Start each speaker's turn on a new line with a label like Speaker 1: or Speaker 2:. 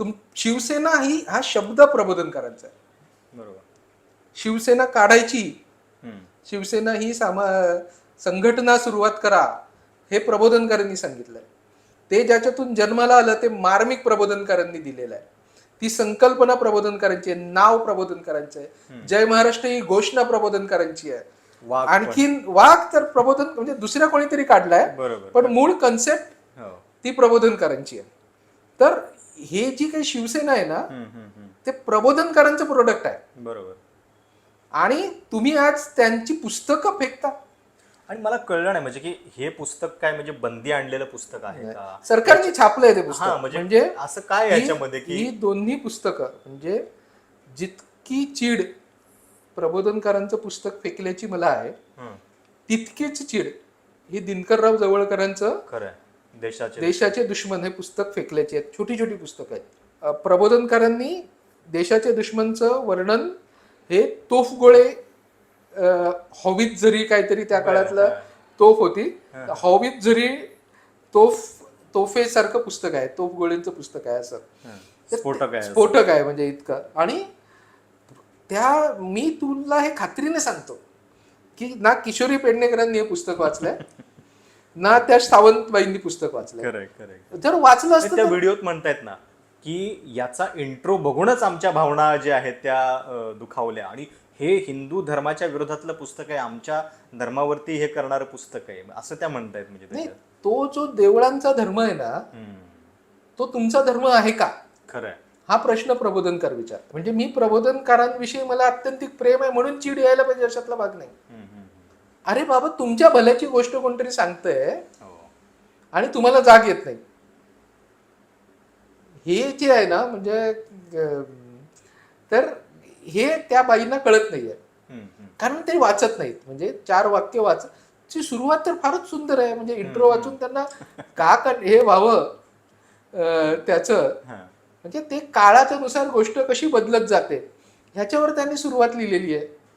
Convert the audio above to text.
Speaker 1: तुम शिवसेना ही हा शब्द प्रबोधनकारांचा आहे.
Speaker 2: बरोबर.
Speaker 1: शिवसेना काढायची. शिवसेना ही सामा संघटना सुरुवात करा हे प्रबोधनकारांनी सांगितलंय. ते ज्याच्यातून जन्माला आलं ते मार्मिक प्रबोधनकारांनी दिलेलं आहे. ती संकल्पना प्रबोधनकारांची आहे नाव प्रबोधनकारांचं आहे. जय महाराष्ट्र ही घोषणा प्रबोधनकारांची आहे. आणखीन वाघ तर प्रबोधन म्हणजे दुसऱ्या कोणीतरी काढलाय. पण मूळ कन्सेप्ट
Speaker 2: हो.
Speaker 1: ती प्रबोधनकारांची आहे. तर हे जी काही शिवसेना आहे ना. ते प्रबोधनकारांचं प्रोडक्ट आहे.
Speaker 2: बरोबर.
Speaker 1: आणि तुम्ही आज त्यांची पुस्तकं फेकता.
Speaker 2: आणि मला कळलं नाही म्हणजे की हे पुस्तक काय म्हणजे बंदी आणलेलं पुस्तक आहे का?
Speaker 1: सरकारने छापलंय ते पुस्तक.
Speaker 2: म्हणजे
Speaker 1: म्हणजे
Speaker 2: असं काय याच्यामध्ये की
Speaker 1: ही दोन्ही पुस्तकं म्हणजे जितकी चीड प्रबोधनकारांचं पुस्तक फेकल्याची मला आहे तितकीच चीड ही दिनकरराव जवळकरांचं
Speaker 2: खरं. देशाचे
Speaker 1: देशाचे दुश्मन हे पुस्तक फेकल्याची आहेत. छोटी छोटी पुस्तकं आहेत. प्रबोधनकारांनी देशाचे दुश्मनचं वर्णन हे तोफगोळे हॉवीत जरी काहीतरी त्या काळातलं. तोफ होती. हॉवीत जरी तोफ तोफेसारखं पुस्तक आहे. तोफ गोळींचं पुस्तक आहे असं.
Speaker 2: स्फोटक आहे
Speaker 1: स्फोटक आहे म्हणजे इतकं. आणि त्या मी तुला हे खात्रीने सांगतो की ना किशोरी पेडणेकरांनी हे पुस्तक वाचलंय ना त्या सावंतबाईंनी पुस्तक वाचलंय.
Speaker 2: खरंय खरंय
Speaker 1: जर वाचलं असतं
Speaker 2: त्या
Speaker 1: तर-
Speaker 2: व्हिडिओत म्हणतायत ना की याचा इंट्रो बघूनच आमच्या भावना ज्या आहेत त्या अं, दुखावल्या. आणि हे हिंदू धर्माच्या विरोधातलं पुस्तक आहे आमच्या धर्मावरती हे करणारं पुस्तक आहे. असं त्या म्हणतायत म्हणजे
Speaker 1: नाही
Speaker 2: त्याच्यात.
Speaker 1: तो जो देवळांचा धर्म आहे ना
Speaker 2: हम्म.
Speaker 1: तो तुमचा धर्म आहे का?
Speaker 2: खरंय.
Speaker 1: हा प्रश्न प्रबोधनकार विचार म्हणजे मी प्रबोधनकारांविषयी मला अत्यंतिक प्रेम आहे म्हणून चिड यायला पाहिजे अशातला भाग नाही. अरे बाबा तुमच्या भल्याची गोष्ट कोणतरी सांगतंय.
Speaker 2: हो.
Speaker 1: आणि तुम्हाला जाग येत नाही हे जे आहे ना म्हणजे तर हे त्या बाईंना कळत नाहीये. कारण ते वाचत नाहीत म्हणजे चार वाक्य वाच ची सुरुवात तर फारच सुंदर आहे म्हणजे इंट्रो वाचून त्यांना का हे व्हावं त्याचं. म्हणजे ते काळाच्या नुसार गोष्ट कशी बदलत जाते ह्याच्यावर त्यांनी सुरुवात लिहिलेली आहे